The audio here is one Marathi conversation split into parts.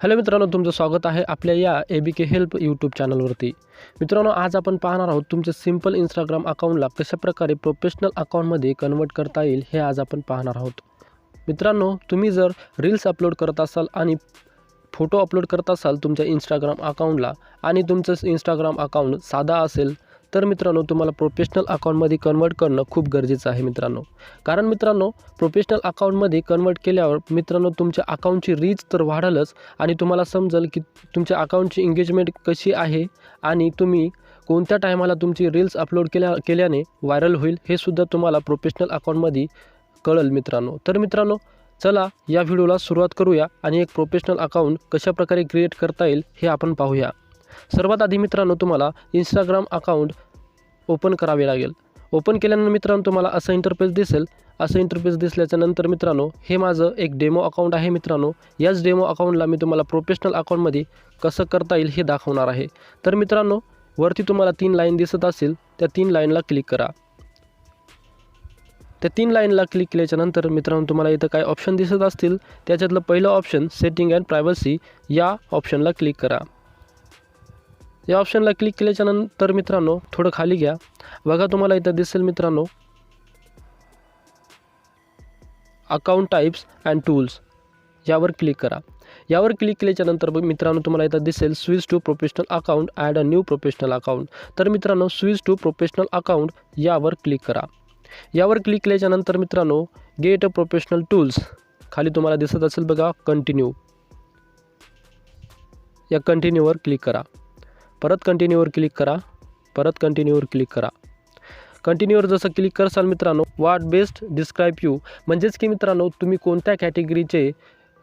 हॅलो मित्रांनो तुमचं स्वागत आहे आपल्या या A B K help YouTube चॅनलवरती मित्रांनो आज आपण पाहणार आहोत तुमचे सिंपल इंस्टाग्राम अकाउंटला कशाप्रकारे प्रोफेशनल अकाउंटमध्ये कन्वर्ट करता येईल हे आज आपण पाहणार आहोत. मित्रांनो तुम्ही जर रील्स अपलोड करत असाल आणि फोटो अपलोड करत असाल तुमच्या इंस्टाग्राम अकाउंटला आणि तुमचं इंस्टाग्राम अकाउंट साधा असेल तर मित्रांनो तुम्हाला प्रोफेशनल अकाउंटमध्ये कन्वर्ट करणं खूप गरजेचं आहे मित्रांनो. कारण मित्रांनो प्रोफेशनल अकाउंटमध्ये कन्वर्ट केल्यावर मित्रांनो तुमच्या अकाउंटची रीच तर वाढलच आणि तुम्हाला समजेल की तुमच्या अकाउंटची एंगेजमेंट कशी आहे आणि तुम्ही कोणत्या टायमाला तुमची रील्स अपलोड केल्या केल्याने व्हायरल होईल हे सुद्धा तुम्हाला प्रोफेशनल अकाउंटमध्ये कळेल मित्रांनो. तर मित्रांनो चला या व्हिडिओला सुरुवात करूया आणि एक प्रोफेशनल अकाउंट कशाप्रकारे क्रिएट करता येईल हे आपण पाहूया. सर्वात आधी मित्रांनो तुम्हाला इंस्टाग्राम अकाउंट ओपन करावे लागेल. ओपन केल्यानंतर मित्रांनो तुम्हाला असं इंटरफेस दिसेल. असं इंटरफेस दिसल्याच्या नंतर मित्रांनो हे माझं एक डेमो अकाउंट आहे मित्रांनो. याच डेमो अकाउंटला मी तुम्हाला प्रोफेशनल अकाउंटमध्ये कसं करता येईल हे दाखवणार आहे. तर मित्रांनो वरती तुम्हाला तीन लाईन दिसत असेल त्या तीन लाईनला क्लिक करा. त्या तीन लाईनला क्लिक केल्याच्यानंतर मित्रांनो तुम्हाला इथं काय ऑप्शन दिसत असतील. त्याच्यातलं पहिलं ऑप्शन सेटिंग अँड प्रायव्हसी या ऑप्शनला क्लिक करा. या ऑप्शनला क्लिक केल्याच्यानंतर मित्रांनो थोडं खाली घ्या. बघा तुम्हाला इथं दिसेल मित्रांनो. अकाउंट टाईप्स अँड टूल्स यावर क्लिक करा. यावर क्लिक केल्याच्यानंतर बघ मित्रांनो तुम्हाला इथं दिसेल switch to professional account add a new professional account तर मित्रांनो स्विच टू प्रोफेशनल अकाउंट यावर क्लिक करा. यावर क्लिक केल्याच्यानंतर मित्रांनो गेट अ प्रोफेशनल टूल्स खाली तुम्हाला दिसत असेल बघा कंटिन्यू या कंटिन्यूवर क्लिक करा. परत कंटिन्यूवर क्लिक करा. परत कंटिन्यूवर क्लिक करा. कंटिन्यूवर जसं क्लिक करसाल मित्रांनो वाट बेस्ट डिस्क्राईब यू म्हणजेच की मित्रांनो तुम्ही कोणत्या कॅटेगरीचे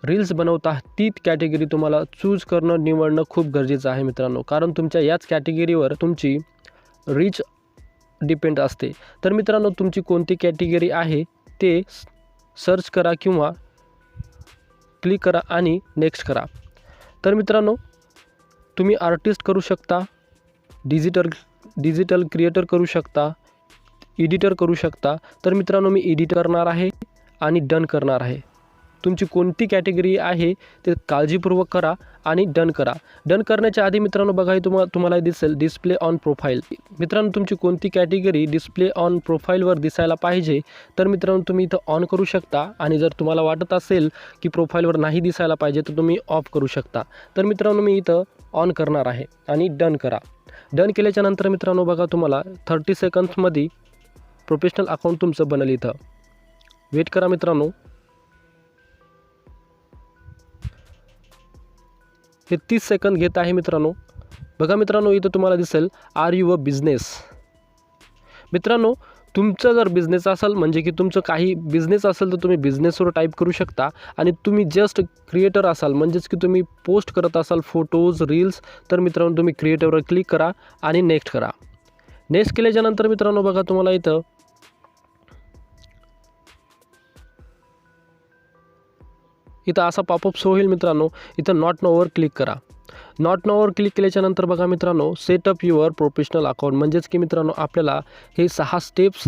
रील्स बनवता ती कॅटेगरी तुम्हाला चूज करणं निवडणं खूप गरजेचं आहे मित्रांनो. कारण तुमच्या याच कॅटेगरीवर तुमची रीच डिपेंड असते. तर मित्रांनो तुमची कोणती कॅटेगरी आहे ते सर्च करा किंवा क्लिक करा आणि नेक्स्ट करा. तर मित्रांनो तुम्ही आर्टिस्ट करू शकता डिजिटल डिजिटल क्रिएटर करू शकता एडिटर करू शकता. तर मित्रांनो मी एडिट करणार आहे आणि डन करणार आहे. तुमची कोणती कॅटेगरी आहे ते काळजीपूर्वक करा आणि डन करा. डन करण्याच्या आधी मित्रांनो बघा हे तुम्हाला तुम्हाला दिसेल डिस्प्ले ऑन प्रोफाईल मित्रांनो तुमची कोणती कॅटेगरी डिस्प्ले ऑन प्रोफाईलवर दिसायला पाहिजे तर मित्रांनो तुम्ही इथं ऑन करू शकता. आणि जर तुम्हाला वाटत असेल की प्रोफाईलवर नाही दिसायला पाहिजे तर तुम्ही ऑफ करू शकता. तर मित्रांनो मी इथं ऑन करणार आहे आणि डन करा. डन केल्याच्यानंतर मित्रांनो बघा तुम्हाला थर्टी सेकंड्समध्ये प्रोफेशनल अकाउंट तुमचं बनेल इथं. वेट करा मित्रांनो. हे तीस सेकंद घेत आहे मित्रांनो. बघा मित्रांनो इथं तुम्हाला दिसेल आर यू अ बिझनेस मित्रांनो तुमचं जर बिझनेस असेल म्हणजे की तुमचं काही बिझनेस असेल तर तुम्ही बिझनेसवर टाईप करू शकता. आणि तुम्ही जस्ट क्रिएटर असाल म्हणजेच की तुम्ही पोस्ट करत असाल फोटोज रील्स तर मित्रांनो तुम्ही क्रिएटरवर क्लिक करा आणि नेक्स्ट करा. नेक्स्ट केल्याच्यानंतर मित्रांनो बघा तुम्हाला इथं इथं असा पॉपअप शो होईल मित्रांनो. इथं नॉट नोवर क्लिक करा. नॉट नॉवर क्लिक केल्याच्यानंतर बघा मित्रांनो सेटअप युअर प्रोफेशनल अकाउंट म्हणजेच की मित्रांनो आपल्याला हे सहा स्टेप्स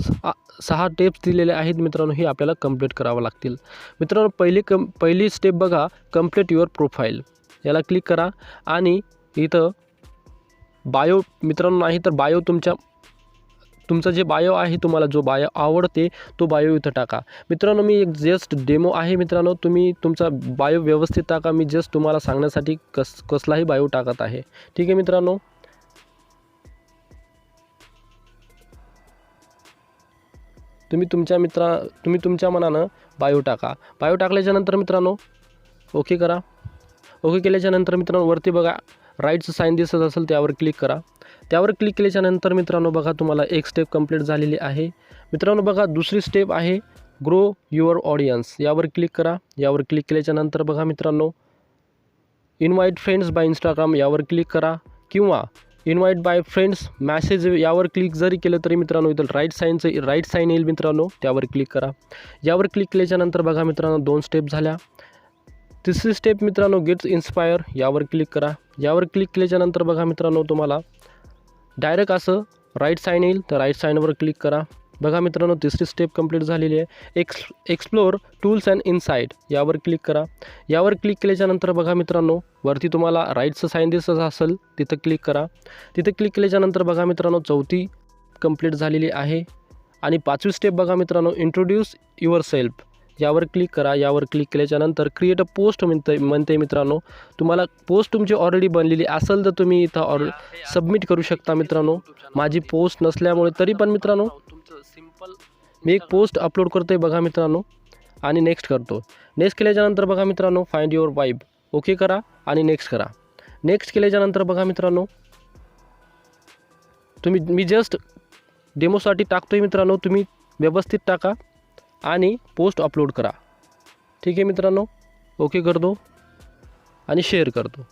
सहा स्टेप्स दिलेले आहेत मित्रांनो हे आपल्याला कंप्लीट करावं लागतील. मित्रांनो पहिली कम पहिली स्टेप बघा कंप्लीट युअर प्रोफाईल याला क्लिक करा. आणि इथं बायो मित्रांनो नाही तर बायो तुमच्या तुमचं जे बायो आहे तुम्हाला जो बायो आवडते तो बायो इथं टाका. मित्रांनो मी एक जस्ट डेमो आहे मित्रांनो. तुम्ही तुमचा बायो व्यवस्थित टाका. मी जस्ट तुम्हाला सांगण्यासाठी कस कसलाही बायो टाकत आहे. ठीक आहे मित्रांनो? तुम्ही तुमच्या मित्रा तुम्ही तुमच्या मनानं बायो टाका. बायो टाकल्याच्यानंतर मित्रांनो ओके करा. ओके केल्याच्यानंतर मित्रांनो वरती बघा राईटचं साईन दिसत असेल त्यावर क्लिक करा. त्यावर क्लिक केल्याच्यानंतर मित्रांनो बघा तुम्हाला एक स्टेप कंप्लीट झालेली आहे. मित्रांनो बघा दुसरी स्टेप आहे ग्रो युअर ऑडियन्स यावर क्लिक करा. यावर क्लिक केल्याच्यानंतर बघा मित्रांनो इन्व्हाइट फ्रेंड्स बाय इंस्टाग्राम यावर क्लिक करा. किंवा इन्व्हाइट बाय फ्रेंड्स मॅसेज यावर क्लिक जरी केलं तरी मित्रांनो इथं राईट साईनचं राईट साईन येईल मित्रांनो. त्यावर क्लिक करा. यावर क्लिक केल्याच्यानंतर बघा मित्रांनो दोन स्टेप झाल्या. तिसरी स्टेप मित्रांनो गेट्स इन्स्पायर यावर क्लिक करा. यावर क्लिक केल्याच्यानंतर बघा मित्रांनो तुम्हाला डायरेक्ट असं राईट साईन येईल तर राईट साईनवर क्लिक करा. बघा मित्रांनो तिसरी स्टेप कंप्लीट झालेली आहे. Ex explore tools and insight यावर क्लिक करा. यावर क्लिक केल्याच्यानंतर बघा मित्रांनो वरती तुम्हाला राईटचं साईन दिसत असेल तिथं क्लिक करा. तिथं क्लिक केल्याच्यानंतर बघा मित्रांनो चौथी कंप्लीट झालेली आहे. आणि पाचवी स्टेप बघा मित्रांनो इंट्रोड्यूस युअर सेल्फ यावर क्लिक करा. यावर क्लिक केल्याच्यानंतर क्रिएट अ पोस्ट म्हणते म्हणते मित्रांनो. तुम्हाला पोस्ट तुमची ऑलरेडी बनलेली असेल तर तुम्ही इथं ऑर सबमिट करू शकता मित्रांनो. माझी पोस्ट नसल्यामुळे तरी पण मित्रांनो मी एक पोस्ट अपलोड करतो आहे बघा मित्रांनो. आणि नेक्स्ट करतो. नेक्स्ट केल्याच्यानंतर बघा मित्रांनो फाइंड युअर वाईब ओके करा आणि नेक्स्ट करा. नेक्स्ट केल्याच्यानंतर बघा मित्रांनो तुम्ही मी जस्ट डेमोसाठी टाकतो आहे मित्रांनो. तुम्ही व्यवस्थित टाका. आणि पोस्ट अपलोड करा. ठीक आहे मित्रांनो? ओके करतो. आणि शेअर करतो.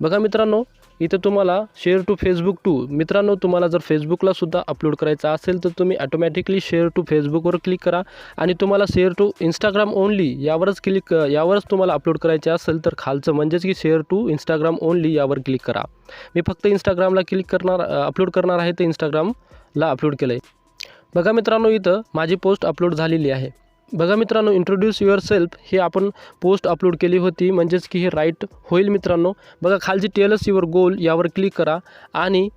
बघा मित्रांनो इथं तुम्हाला शेअर टू फेसबुक टू मित्रांनो तुम्हाला जर फेसबुकला सुद्धा अपलोड करायचा असेल तर तुम्ही ॲटोमॅटिकली शेअर टू फेसबुकवर क्लिक करा. आणि तुम्हाला शेअर टू इंस्टाग्राम ओनली यावरच क्लिक यावरच तुम्हाला अपलोड करायचे असेल तर खालचं म्हणजेच की शेअर टू इंस्टाग्राम ओनली यावर क्लिक करा. मी फक्त इंस्टाग्रामला क्लिक करणार अपलोड करणार आहे तर इंस्टाग्रामला अपलोड केलं आहे बघा मित्रांनो इथं माझी पोस्ट अपलोड झालेली आहे. बघा मित्रांनो इंट्रोड्यूस युअर सेल्फ हे आपण पोस्ट अपलोड केली होती म्हणजेच की हे राईट होईल मित्रांनो. बघा खालची टेलस युअर गोल यावर क्लिक करा आणि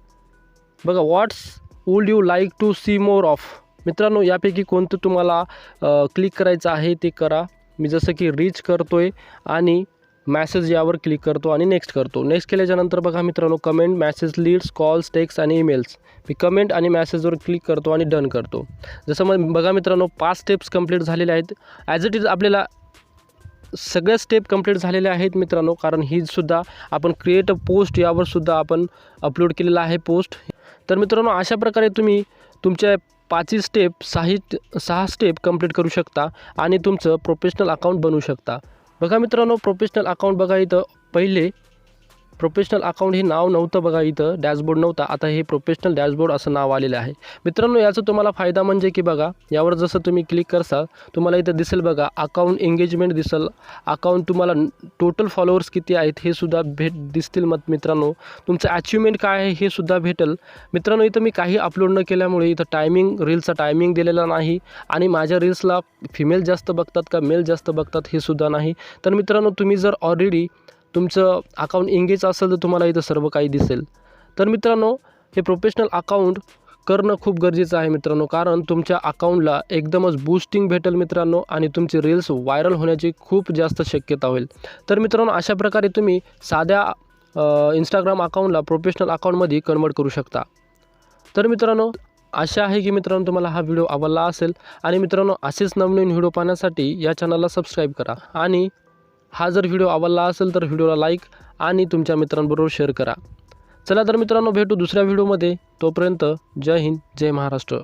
बघा what's would you like to see more of मित्रांनो यापैकी कोणतं तुम्हाला क्लिक करायचं आहे ते करा. मी जसं की रीच करतो आहे आणि मॅसेज यावर क्लिक करतो आणि नेक्स्ट करतो. नेक्स्ट केल्याच्यानंतर बघा मित्रांनो comment message leads calls text आणि ईमेल्स मी कमेंट आणि मॅसेजवर क्लिक करतो आणि डन करतो. जसं मग बघा मित्रांनो पाच स्टेप्स कंप्लीट झालेले आहेत. ॲज इट इज आपल्याला सगळ्या स्टेप कंप्लीट झालेल्या आहेत मित्रांनो कारण ही सुद्धा आपण क्रिएट अ पोस्ट यावर सुद्धा आपण अपलोड केलेला आहे पोस्ट तर मित्रांनो अशा प्रकारे तुम्ही तुमच्या पाचही स्टेप सहा सहा स्टेप कंप्लीट करू शकता आणि तुमचं प्रोफेशनल अकाउंट बनवू शकता. बघा मित्रांनो प्रोफेशनल अकाउंट बघा इथं. पहिले प्रोफेशनल अकाउंट हे नाव नव्हतं बघा इथं डॅशबोर्ड नव्हता. आता हे प्रोफेशनल डॅशबोर्ड असं नाव आलेलं आहे. मित्रांनो याचा तुम्हाला फायदा म्हणजे की बघा यावर जसं तुम्ही क्लिक करसाल तुम्हाला इथं दिसेल बघा अकाउंट एंगेजमेंट दिसेल. अकाउंट तुम्हाला टोटल फॉलोअर्स किती आहेत हे सुद्धा भेट दिसतील मत मित्रांनो. तुमचं अचिव्हमेंट काय आहे हे सुद्धा भेटेल. मित्रांनो इथं मी काही अपलोड न केल्यामुळे इथं टायमिंग रील्सचा टायमिंग दिलेला नाही. आणि माझ्या रील्सला फिमेल जास्त बघतात का मेल जास्त बघतात हे सुद्धा नाही. तर मित्रांनो तुम्ही जर ऑलरेडी तुमचं अकाउंट एंगेज असेल तर तुम्हाला इथं सर्व काही दिसेल. तर मित्रांनो हे प्रोफेशनल अकाउंट करणं खूप गरजेचं आहे मित्रांनो कारण तुमच्या अकाउंटला एकदमच बूस्टिंग भेटेल मित्रांनो आणि तुमचे रील्स व्हायरल होण्याची खूप जास्त शक्यता होईल. तर मित्रांनो अशा प्रकारे तुम्ही साध्या इंस्टाग्राम अकाउंटला प्रोफेशनल अकाउंटमध्ये कन्वर्ट करू शकता. तर मित्रांनो आशा आहे की मित्रांनो तुम्हाला हा व्हिडिओ आवडला असेल. आणि मित्रांनो असेच नवनवीन व्हिडिओ पाहण्यासाठी या चॅनलला सबस्क्राईब करा. आणि हा जर व्हिडिओ आवडला असेल तर व्हिडिओला लाईक आणि तुमच्या मित्रांबरोबर शेअर करा. चला तर मित्रांनो भेटू दुसऱ्या व्हिडिओमध्ये. तोपर्यंत जय हिंद जय महाराष्ट्र.